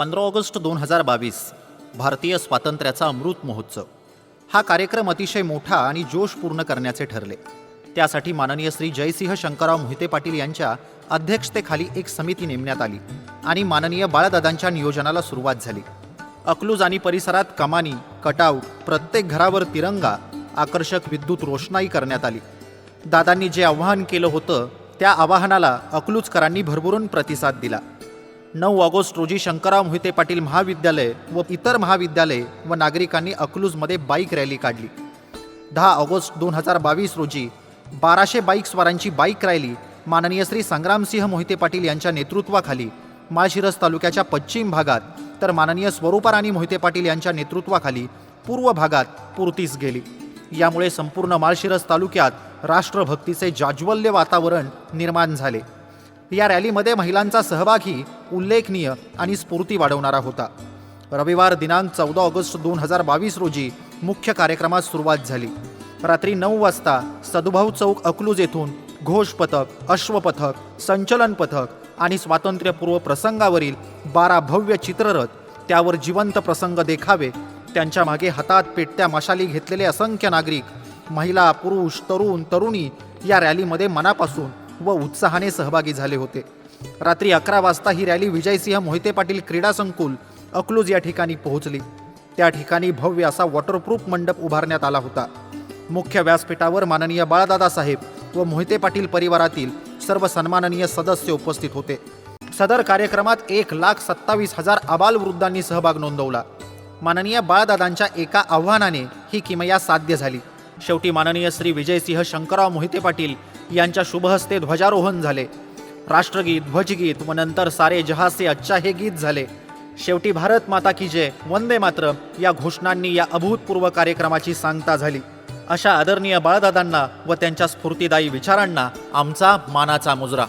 पंधरा ऑगस्ट दोन हजार बावीस भारतीय स्वातंत्र्याचा अमृत महोत्सव. हा कार्यक्रम अतिशय मोठा आणि जोशपूर्ण करण्याचे ठरले. त्यासाठी माननीय श्री जयसिंह शंकरराव मोहिते पाटील यांच्या अध्यक्षतेखाली एक समिती नेमण्यात आली आणि माननीय बाळदादांच्या नियोजनाला सुरुवात झाली. अकलूज आणि परिसरात कमानी कटाव प्रत्येक घरावर तिरंगा आकर्षक विद्युत रोषणाई करण्यात आली. दादांनी जे आव्हान केलं होतं त्या आवाहनाला अकलूजकरांनी भरभरून प्रतिसाद दिला. नऊ ऑगस्ट रोजी शंकरराव मोहिते पाटील महाविद्यालय व इतर महाविद्यालय व नागरिकांनी अकलूजमध्ये बाईक रॅली काढली. दहा ऑगस्ट दोन हजार बावीस रोजी बाराशे बाईक स्वारांची बाईक रॅली माननीय श्री संग्रामसिंह मोहिते पाटील यांच्या नेतृत्वाखाली माळशिरस तालुक्याच्या पश्चिम भागात तर माननीय स्वरूपाराणी मोहिते पाटील यांच्या नेतृत्वाखाली पूर्व भागात पुरतीस गेली. यामुळे संपूर्ण माळशिरस तालुक्यात राष्ट्रभक्तीचे जाज्वल्य वातावरण निर्माण झाले. या रॅलीमध्ये महिलांचा सहभागही उल्लेखनीय आणि स्फूर्ती वाढवणारा होता. रविवार दिनांक चौदा ऑगस्ट दोन हजार बावीस रोजी मुख्य कार्यक्रमास सुरुवात झाली. रात्री नऊ वाजता सदुभाऊ चौक अकलूज येथून घोष पथक अश्वपथक संचलन पथक आणि स्वातंत्र्यपूर्व प्रसंगावरील बारा भव्य चित्ररथ त्यावर जिवंत प्रसंग देखावे त्यांच्या मागे हातात पेटत्या मशाली घेतलेले असंख्य नागरिक महिला पुरुष तरुण तरुणी या रॅलीमध्ये मनापासून व उत्साहाने सहभागी झाले होते. रात्री अकरा वाजता ही रॅली विजयसिंह मोहिते पाटील क्रीडा संकुल अकलूज या ठिकाणी पोहोचली. त्या ठिकाणी भव्य असा वॉटरप्रूफ मंडप उभारण्यात आला होता. मुख्य व्यासपीठावर माननीय बाळदादा साहेब व मोहिते पाटील परिवारातील सर्व सन्माननीय सदस्य उपस्थित होते. सदर कार्यक्रमात एक लाख सत्तावीस हजार अबाल वृद्धांनी सहभाग नोंदवला. माननीय बाळदादांच्या एका आव्हानाने ही किमया साध्य झाली. शेवटी माननीय श्री विजयसिंह शंकरराव मोहिते पाटील यांच्या शुभहस्ते ध्वजारोहण झाले. राष्ट्रगीत ध्वजगीत व नंतर सारे जहासे अच्छा हे गीत झाले. शेवटी भारत माता की जय वंदे मात्र या घोषणांनी या अभूतपूर्व कार्यक्रमाची सांगता झाली. अशा आदरणीय बाळदादांना व त्यांच्या स्फूर्तिदायी विचारांना आमचा मानाचा मुजरा.